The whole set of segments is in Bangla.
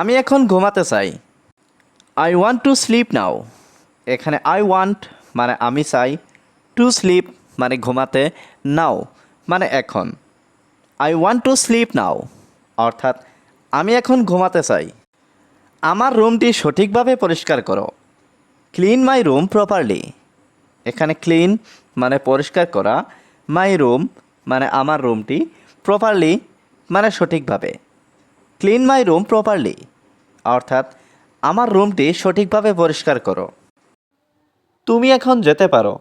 আমি এখন ঘুমাতে চাই। I want to sleep now এখানে আই ওয়ান্ট মানে আমি চাই টু স্লিপ মানে ঘুমাতে নাও মানে এখন। I want to sleep now অর্থাৎ আমি এখন ঘুমাতে চাই। আমার রুমটি সঠিকভাবে পরিষ্কার করো। ক্লিন মাই রুম প্রপারলি এখানে ক্লিন মানে পরিষ্কার করা। মাই রুম মানে আমার রুমটি প্রপারলি মানে সঠিকভাবে। Clean my room properly. অর্থাৎ, আমার রুমটি সঠিকভাবে পরিষ্কার করো। তুমি এখন যেতে পারো।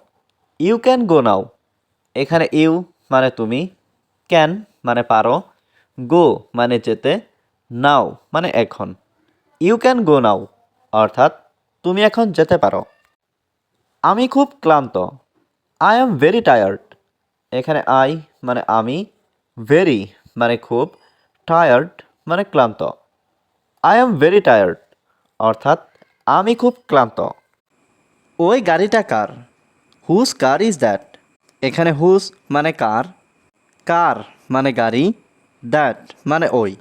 You can go now. এখানে ইউ মানে তুমি, ক্যান মানে পারো, গো মানে যেতে, নাও মানে এখন। ইউ ক্যান গো নাও, অর্থাৎ, তুমি এখন যেতে পারো। আমি খুব ক্লান্ত। I am very tired. এখানে আই মানে আমি, ভেরি মানে খুব, টায়ার্ড। মানে ক্লান্ত। আই এম ভেরি টায়ার্ড অর্থাৎ আমি খুব ক্লান্ত। ওই গাড়িটা কার? হুজ কার ইজ দ্যাট এখানে হুজ মানে কার? কার মানে গাড়ি? দ্যাট মানে ওই।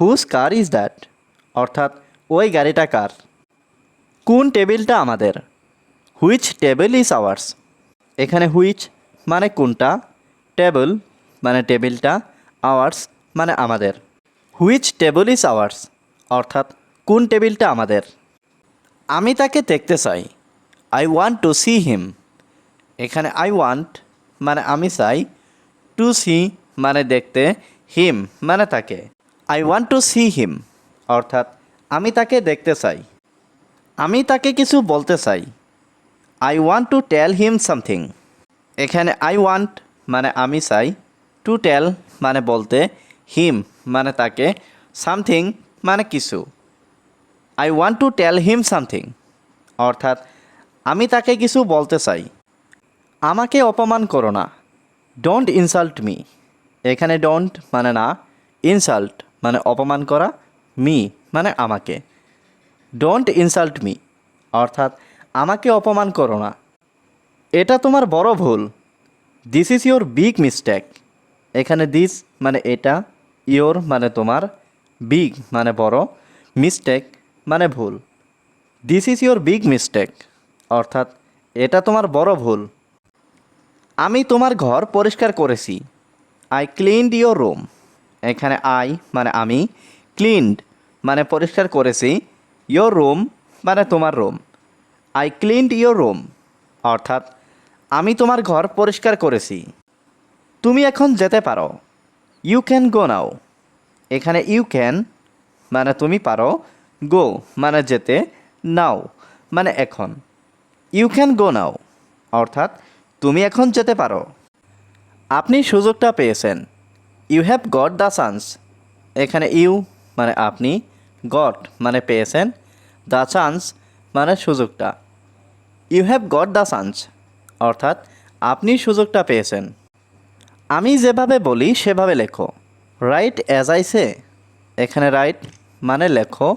হুজ কার ইজ দ্যাট অর্থাৎ ওই গাড়িটা কার? কোন টেবিলটা আমাদের? হুইচ টেবিল ইজ আওয়ার্স এখানে হুইচ মানে কোনটা? টেবিল মানে টেবিলটা আওয়ার্স মানে আমাদের। হুইচ টেবিল ইজ আওয়ার্স অর্থাৎ, কোন টেবিলটা আমাদের? আমি তাকে দেখতে চাই। I want to see him এখানে আই ওয়ান্ট মানে আমি চাই। টু সি মানে দেখতে। হিম মানে তাকে। I want to see him অর্থাৎ, আমি তাকে দেখতে চাই। আমি তাকে কিছু বলতে চাই। I want to tell him something এখানে আই ওয়ান্ট মানে আমি চাই। টু টেল মানে বলতে। হিম মানে তাকে সামথিং মানে কিছু। I want to tell him something অর্থাৎ, আমি তাকে কিছু বলতে চাই। আমাকে অপমান করো না। ডোন্ট ইনসাল্ট মি এখানে ডোন্ট মানে না ইনসাল্ট মানে অপমান করা মি মানে আমাকে। ডোন্ট ইনসাল্ট মি অর্থাৎ, আমাকে অপমান করো না। এটা তোমার বড় ভুল। This is your big mistake এখানে দিস মানে এটা। ইয়োর মানে তোমার, বিগ মানে বড়, মিস্টেক মানে ভুল। This is your big mistake, অর্থাৎ এটা তোমার বড় ভুল। আমি তোমার ঘর পরিষ্কার করেছি। আই ক্লিনড ইয়োর রুম এখানে আই মানে আমি ক্লিনড মানে পরিষ্কার করেছি। ইয়োর রুম মানে তোমার room I cleaned your room অর্থাৎ আমি তোমার ঘর পরিষ্কার করেছি। তুমি এখন যেতে পারো। ইউ ক্যান গো নাও এখানে ইউ ক্যান মানে তুমি পারো গো মানে যেতে নাও মানে এখন। ইউ ক্যান গো নাও অর্থাৎ তুমি এখন যেতে পারো। আপনি সুযোগটা পেয়েছেন। You have got the chance এখানে ইউ মানে আপনি গট মানে পেয়েছেন। দ্য চান্স মানে সুযোগটা। You have got the chance অর্থাৎ আপনি সুযোগটা পেয়েছেন। আমি যেভাবে বলি, সেভাবে লেখো। রাইট অ্যাজ আই এখানে রাইট মানে লেখো।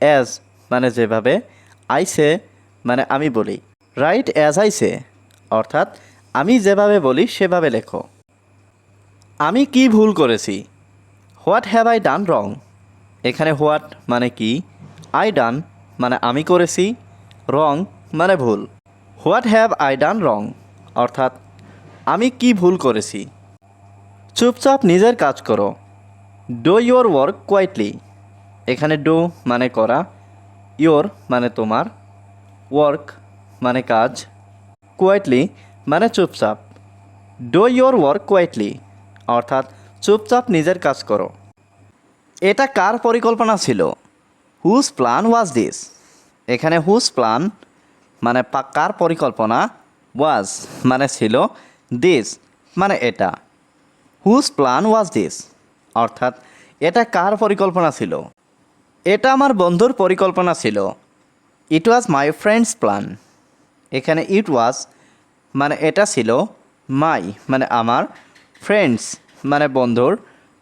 অ্যাজ মানে যেভাবে আই মানে আমি বলি। রাইট অ্যাজ আই সে অর্থাৎ আমি যেভাবে বলি, সেভাবে লেখো। আমি কি ভুল করেছি? What have I done wrong এখানে হোয়াট মানে কি? আই ডান মানে আমি করেছি। রং মানে ভুল। What have I done wrong অর্থাৎ আমি কি ভুল করেছি? চুপচাপ নিজের কাজ করো। ডো ইয়োর ওয়ার্ক কোয়াইটলি এখানে ডো মানে করা ইয়োর মানে তোমার ওয়ার্ক মানে কাজ কোয়াইটলি মানে চুপচাপ। ডো ইয়োর ওয়ার্ক কোয়াইটলি অর্থাৎ চুপচাপ নিজের কাজ করো। এটা কার পরিকল্পনা ছিল? হুজ প্ল্যান ওয়াজ দিস এখানে হুজ প্ল্যান মানে কার পরিকল্পনা? ওয়াজ মানে ছিল দিস মানে এটা। হুজ প্ল্যান ওয়াজ দিস অর্থাৎ, এটা কার পরিকল্পনা ছিল? এটা আমার বন্ধুর পরিকল্পনা ছিল। ইট ওয়াজ মাই ফ্রেন্ডস প্ল্যান এখানে ইট ওয়াজ মানে এটা ছিল মাই মানে আমার ফ্রেন্ডস মানে বন্ধুর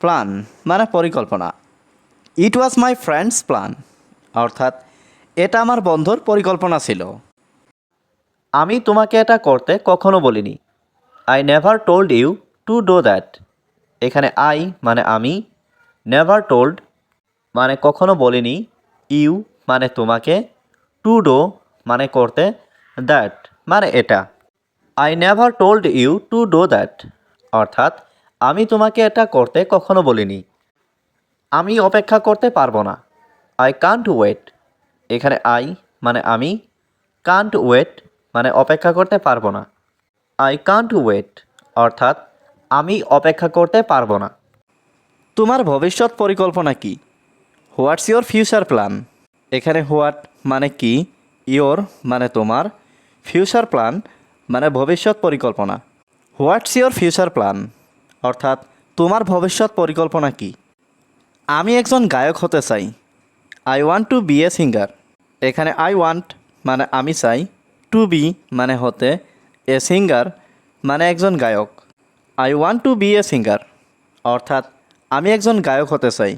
প্ল্যান মানে পরিকল্পনা। ইট ওয়াজ মাই ফ্রেন্ডস প্ল্যান অর্থাৎ, এটা আমার বন্ধুর পরিকল্পনা ছিল। আমি তোমাকে এটা করতে কখনো বলিনি। I never told you to do that এখানে আই মানে আমি। নেভার টোল্ড মানে কখনো বলিনি। ইউ মানে তোমাকে। টু ডো মানে করতে। দ্যাট মানে এটা। I never told you to do that অর্থাৎ, আমি তোমাকে এটা করতে কখনো বলিনি। আমি অপেক্ষা করতে পারব না। আই কান্ট ওয়েট এখানে আই মানে আমি। কান্ট ওয়েট মানে অপেক্ষা করতে পারব না। আই কান্ট ওয়েট অর্থাৎ, আমি অপেক্ষা করতে পারব না। তোমার ভবিষ্যৎ পরিকল্পনা কি? হোয়াটস ইয়োর ফিউচার প্ল্যান এখানে হোয়াট মানে কি? ইয়োর মানে তোমার। ফিউচার প্ল্যান মানে ভবিষ্যৎ পরিকল্পনা। হোয়াটস ইয়োর ফিউচার প্ল্যান অর্থাৎ, তোমার ভবিষ্যৎ পরিকল্পনা কি? আমি একজন গায়ক হতে চাই। I want to be a singer এখানে আই ওয়ান্ট মানে আমি চাই। টু বি মানে হতে এ সিঙ্গার মানে একজন গায়ক। I want to be a singer অর্থাৎ আমি একজন গায়ক হতে চাই।